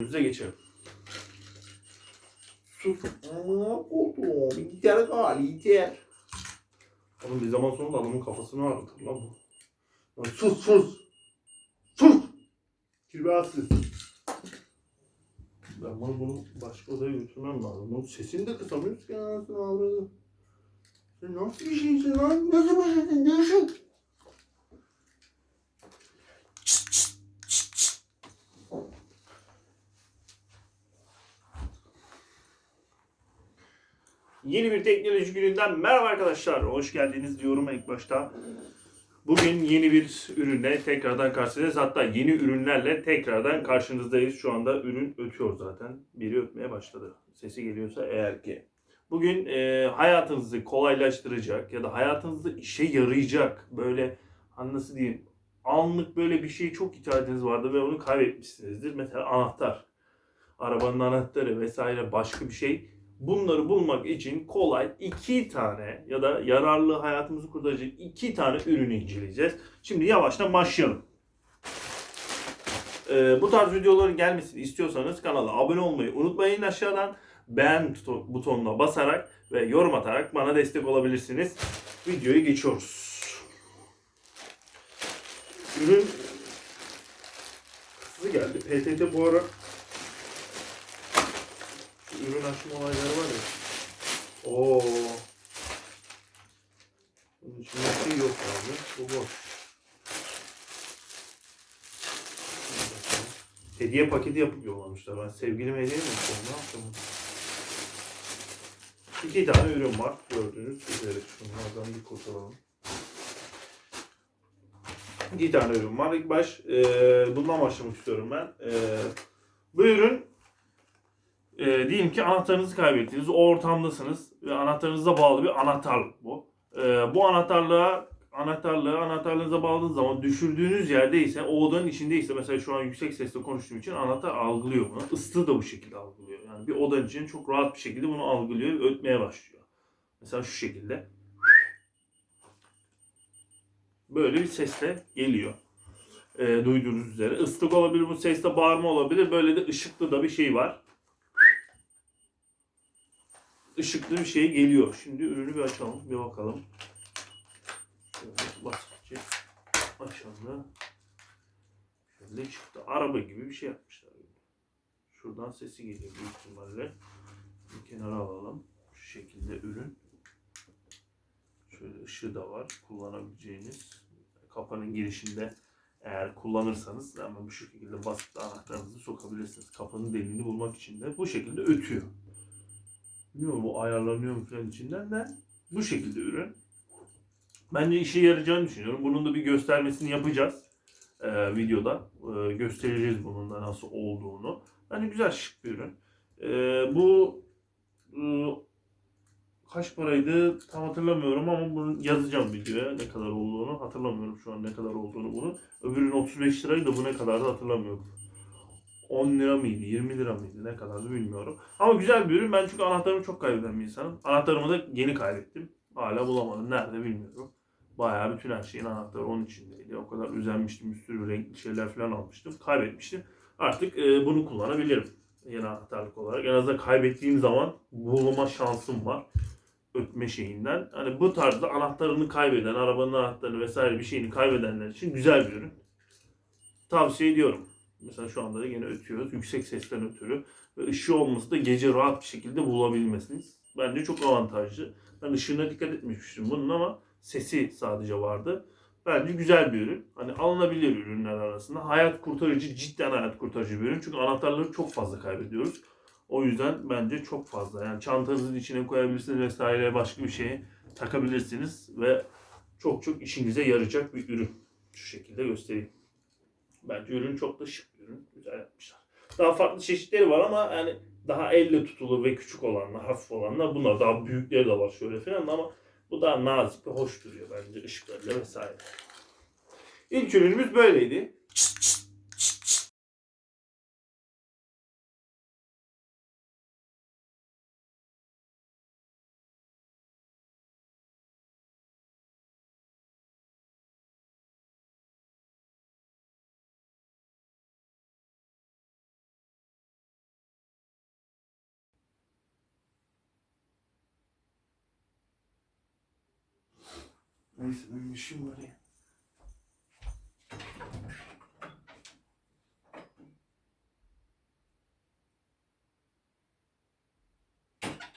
Önümüze geçelim. Sus. Amına kodum. Yeter gali yeter. Oğlum bir zaman sonra adamın kafasını ağrıtır lan bu. Lan sus sus. Sus. Kirbatsız. Ben bunu, başka odaya götürmem lazım. Bunun sesini de kısamıyoruz ki anasını avradı. Sen nasıl bir şeysin lan? Nasıl bir şeysin? Değişik. Yeni bir teknoloji gününden merhaba arkadaşlar. Hoş geldiniz diyorum ilk başta. Bugün yeni bir ürünle tekrardan karşınızdayız. Hatta yeni ürünlerle tekrardan karşınızdayız. Şu anda ürün ötüyor zaten. Biri ötmeye başladı. Sesi geliyorsa eğer ki. Bugün e, hayatınızı kolaylaştıracak ya da hayatınızda işe yarayacak böyle hani nasıl diyeyim anlık böyle bir şeye çok ihtiyacınız vardı ve onu kaybetmişsinizdir. Mesela anahtar, arabanın anahtarı vesaire başka bir şey. Bunları bulmak için kolay iki tane ya da yararlı hayatımızı kurtaracak iki tane ürünü inceleyeceğiz. Şimdi yavaştan başlayalım. Ee, bu tarz videoların gelmesini istiyorsanız kanala abone olmayı unutmayın aşağıdan. Beğen buto- butonuna basarak ve yorum atarak bana destek olabilirsiniz. Videoyu geçiyoruz. Ürün hızlı geldi. PTT bu ara ürün açma olayları var ya. Oo. Bunun içinde bir şey yok abi. Bu boş. Hediye paketi yapıp yollamışlar. Ben sevgilime hediye mi yapacağım? Ne yapacağım? İki tane ürün var. Gördüğünüz üzere. Şunlardan bir kurtulalım. İki tane ürün var. İlk baş e, bundan başlamak istiyorum ben. E, bu ürün e, diyelim ki anahtarınızı kaybettiniz. O ortamdasınız ve anahtarınıza bağlı bir anahtarlık bu. E, bu anahtarlığa anahtarlığı anahtarlığınıza bağladığınız zaman düşürdüğünüz yerdeyse o odanın içindeyse mesela şu an yüksek sesle konuştuğum için anahtar algılıyor bunu. Islığı da bu şekilde algılıyor. Yani bir odanın için çok rahat bir şekilde bunu algılıyor ve ötmeye başlıyor. Mesela şu şekilde. Böyle bir sesle geliyor. E, duyduğunuz üzere. Islık olabilir bu sesle bağırma olabilir. Böyle de ışıklı da bir şey var. Işıklı bir şey geliyor. Şimdi ürünü bir açalım. Bir bakalım. Şöyle basitçe açalım. Şöyle çıktı. Araba gibi bir şey yapmışlar. Şuradan sesi geliyor büyük ihtimalle. Bir kenara alalım. Şu şekilde ürün. Şöyle ışığı da var. Kullanabileceğiniz. Kapının girişinde eğer kullanırsanız ama bu şekilde basit anahtarınızı sokabilirsiniz. Kapının deliğini bulmak için de bu şekilde ötüyor. Bilmiyorum bu ayarlanıyor mu falan içinden de bu şekilde ürün. Bence işe yarayacağını düşünüyorum. Bunun da bir göstermesini yapacağız e, videoda. E, göstereceğiz bunun da nasıl olduğunu. Bence güzel şık bir ürün. E, bu e, kaç paraydı tam hatırlamıyorum ama bunu yazacağım videoya ne kadar olduğunu. Hatırlamıyorum şu an ne kadar olduğunu bunun. Öbürünün 35 liraydı bu ne kadardı hatırlamıyorum. 10 lira mıydı, 20 lira mıydı ne kadardı bilmiyorum. Ama güzel bir ürün. Ben çünkü anahtarımı çok kaybeden bir insanım. Anahtarımı da yeni kaybettim. Hala bulamadım. Nerede bilmiyorum. Bayağı bütün her şeyin anahtarı onun içindeydi. O kadar üzenmiştim. Bir sürü renkli şeyler falan almıştım. Kaybetmiştim. Artık e, bunu kullanabilirim. Yeni anahtarlık olarak. En azından kaybettiğim zaman bulma şansım var. Ötme şeyinden. Hani bu tarzda anahtarını kaybeden, arabanın anahtarını vesaire bir şeyini kaybedenler için güzel bir ürün. Tavsiye ediyorum. Mesela şu anda da yine ötüyoruz. Yüksek sesten ötürü. Ve ışığı olması da gece rahat bir şekilde bulabilmesiniz. Bence çok avantajlı. Ben ışığına dikkat etmiştim bunun ama sesi sadece vardı. Bence güzel bir ürün. Hani alınabilir ürünler arasında. Hayat kurtarıcı, cidden hayat kurtarıcı bir ürün. Çünkü anahtarları çok fazla kaybediyoruz. O yüzden bence çok fazla. Yani çantanızın içine koyabilirsiniz vesaire başka bir şeye takabilirsiniz ve çok çok işinize yarayacak bir ürün. Şu şekilde göstereyim. Bence ürün çok da şık bir ürün. Güzel yapmışlar. Daha farklı çeşitleri var ama yani daha elle tutulur ve küçük olanlar, hafif olanlar bunlar. Daha büyükleri de var şöyle falan ama bu daha nazik ve hoş duruyor bence ışıklarıyla vesaire. İlk ürünümüz böyleydi. Neyse benim işim var ya.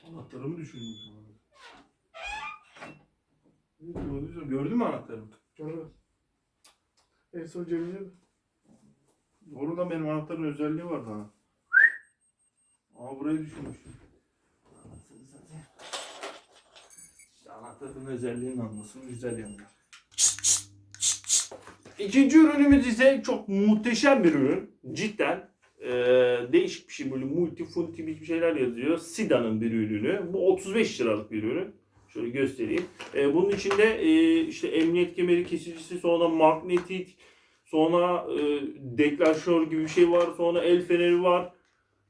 Anahtarımı düşürmüşüm. Ne gördün, gördün mü anahtarımı? Gördüm. En son cebimde Orada benim anahtarın özelliği vardı ha. Aa burayı düşürmüşüm. Anahtarı zaten. İşte anahtarın özelliğini anlasın güzel yanlar. İkinci ürünümüz ise çok muhteşem bir ürün. Cidden eee, değişik bir şey böyle multi funti bir şeyler yazıyor. Sida'nın bir ürünü. Bu 35 liralık bir ürün. Şöyle göstereyim. Eee, bunun içinde eee, işte emniyet kemeri kesicisi, sonra magnetik, sonra eee deklanşör gibi bir şey var, sonra el feneri var.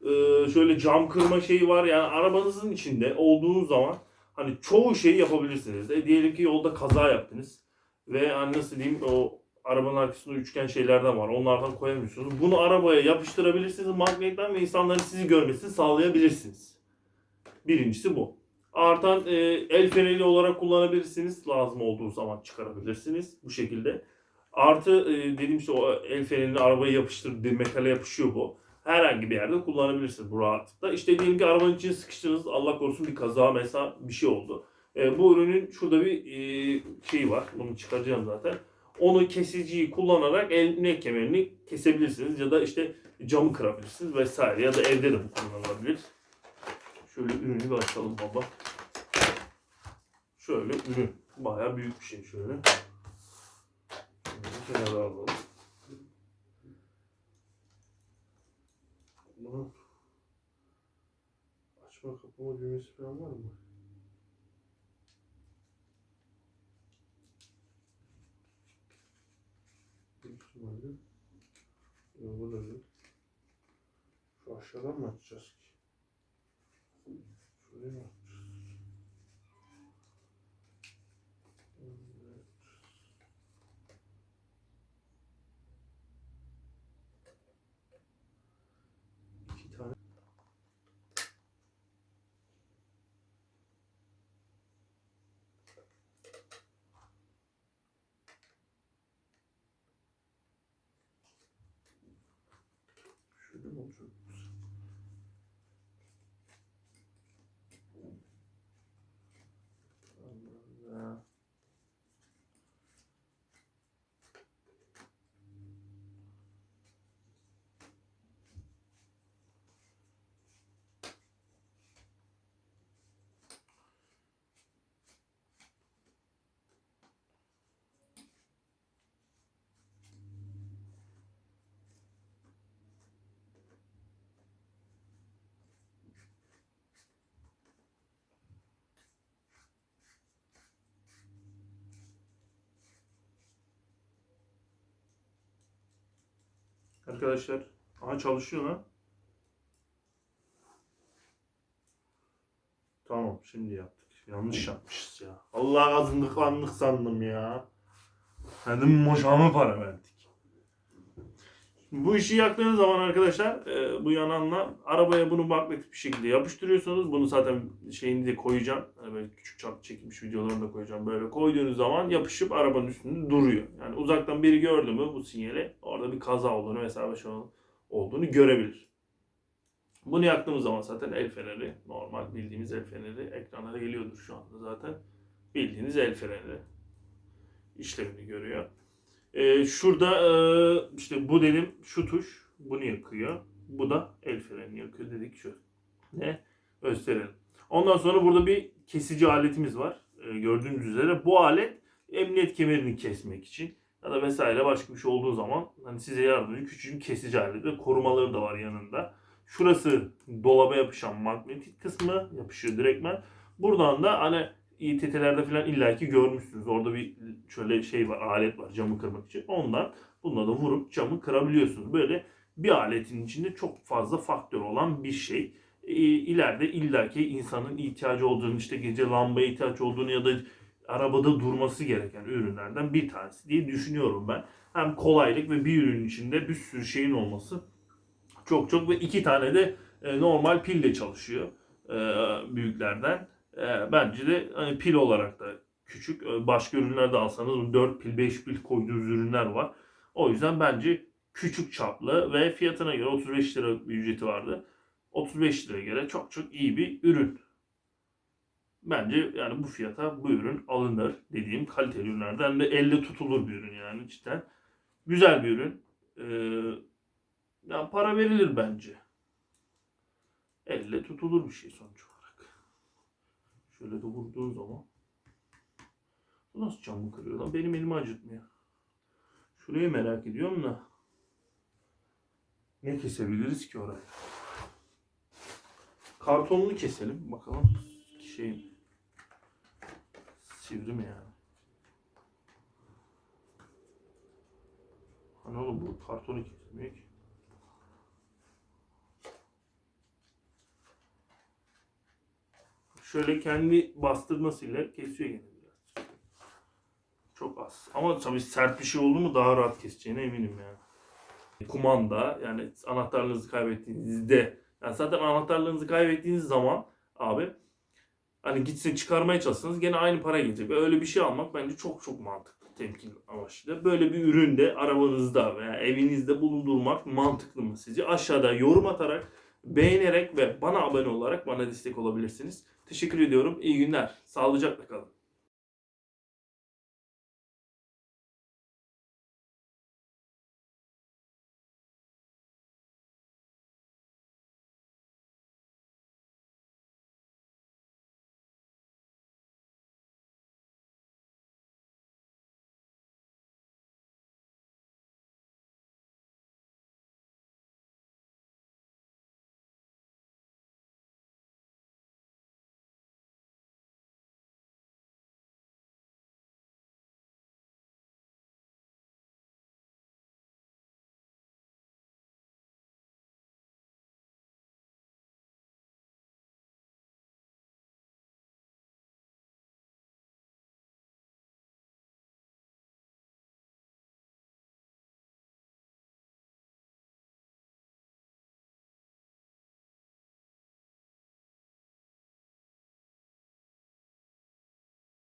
Eee, şöyle cam kırma şeyi var. Yani arabanızın içinde olduğunuz zaman hani çoğu şeyi yapabilirsiniz. E, diyelim ki yolda kaza yaptınız ve hani nasıl diyeyim o arabanın arkasında üçgen şeylerden var. Onlardan koyamıyorsunuz. Bunu arabaya yapıştırabilirsiniz magnetten ve insanların sizi görmesini sağlayabilirsiniz. Birincisi bu. Artan e, el feneri olarak kullanabilirsiniz. Lazım olduğu zaman çıkarabilirsiniz bu şekilde. Artı e, dediğim işte o el fenerini arabaya yapıştır, metale yapışıyor bu. Herhangi bir yerde kullanabilirsiniz bu rahatlıkla. İşte diyelim ki arabanın içine sıkıştınız. Allah korusun bir kaza mesela bir şey oldu. E, bu ürünün şurada bir e, şeyi var. Bunu çıkaracağım zaten. Onu kesiciyi kullanarak emniyet kemerini kesebilirsiniz ya da işte camı kırabilirsiniz vesaire ya da evde de bu kullanılabilir. Şöyle ürünü bir açalım baba. Şöyle ürün. Bayağı büyük bir şey şöyle. Şöyle kenara alalım. Bunu açma kapama düğmesi falan var mı? Büyük ihtimalle. Yok burada değil. Şu aşağıdan mı açacağız ki? Şuraya mı açacağız? Evet. İki tane. Şöyle mi olacak? Allah. Arkadaşlar, aha çalışıyor lan. Tamam, şimdi yaptık. Yanlış yapmışız ya. Allah azınlıklandık sandım ya. Dedim boşanma para verdik. Bu işi yaktığınız zaman arkadaşlar e, bu yananla arabaya bunu magnetik bir şekilde yapıştırıyorsunuz. Bunu zaten şeyini de koyacağım. Hani böyle küçük çap çekilmiş videolarını da koyacağım. Böyle koyduğunuz zaman yapışıp arabanın üstünde duruyor. Yani uzaktan biri gördü mü bu sinyali orada bir kaza olduğunu vesaire şey olduğunu görebilir. Bunu yaktığımız zaman zaten el feneri normal bildiğimiz el feneri ekrana da geliyordur şu anda zaten. Bildiğiniz el feneri işlemini görüyor. Ee, şurada e, işte bu dedim şu tuş bunu yakıyor. Bu da el freni yakıyor dedik şu. Ne? Gösterelim. Ondan sonra burada bir kesici aletimiz var. Ee, gördüğünüz üzere bu alet emniyet kemerini kesmek için ya da vesaire başka bir şey olduğu zaman hani size yardımcı küçük bir kesici alet ve korumaları da var yanında. Şurası dolaba yapışan magnetik kısmı yapışıyor direktmen. Buradan da hani İTT'lerde falan illaki görmüşsünüz. Orada bir şöyle şey var, alet var camı kırmak için. Ondan bununla da vurup camı kırabiliyorsunuz. Böyle bir aletin içinde çok fazla faktör olan bir şey. E, ileride illaki insanın ihtiyacı olduğunu işte gece lambaya ihtiyaç olduğunu ya da arabada durması gereken ürünlerden bir tanesi diye düşünüyorum ben. Hem kolaylık ve bir ürünün içinde bir sürü şeyin olması çok çok ve iki tane de e, normal pille çalışıyor e, büyüklerden. E, bence de hani pil olarak da küçük. Ee, Başka ürünler de alsanız 4 pil 5 pil koyduğunuz ürünler var. O yüzden bence küçük çaplı ve fiyatına göre 35 lira bir ücreti vardı. 35 liraya göre çok çok iyi bir ürün. Bence yani bu fiyata bu ürün alınır dediğim kaliteli ürünlerden de elle tutulur bir ürün yani cidden. Güzel bir ürün. Ee, yani para verilir bence. Elle tutulur bir şey sonuç. Şöyle de vurduğun zaman. Bu nasıl camı kırıyor lan? Benim elimi acıtmıyor. Şurayı merak ediyorum da. Ne kesebiliriz ki oraya? Kartonunu keselim bakalım. Şey sivri mi yani? Hani oğlum bu kartonu kesmiyor ki. Şöyle kendi bastırmasıyla kesiyor yine biraz. Çok az. Ama tabii sert bir şey oldu mu daha rahat keseceğine eminim yani. Kumanda yani anahtarlarınızı kaybettiğinizde yani zaten anahtarlarınızı kaybettiğiniz zaman abi hani gitsin çıkarmaya çalışsanız gene aynı para gelecek. Ve öyle bir şey almak bence çok çok mantıklı temkin amaçlı. Böyle bir ürün de arabanızda veya evinizde bulundurmak mantıklı mı sizce? Aşağıda yorum atarak, beğenerek ve bana abone olarak bana destek olabilirsiniz. Teşekkür ediyorum. İyi günler. Sağlıcakla kalın.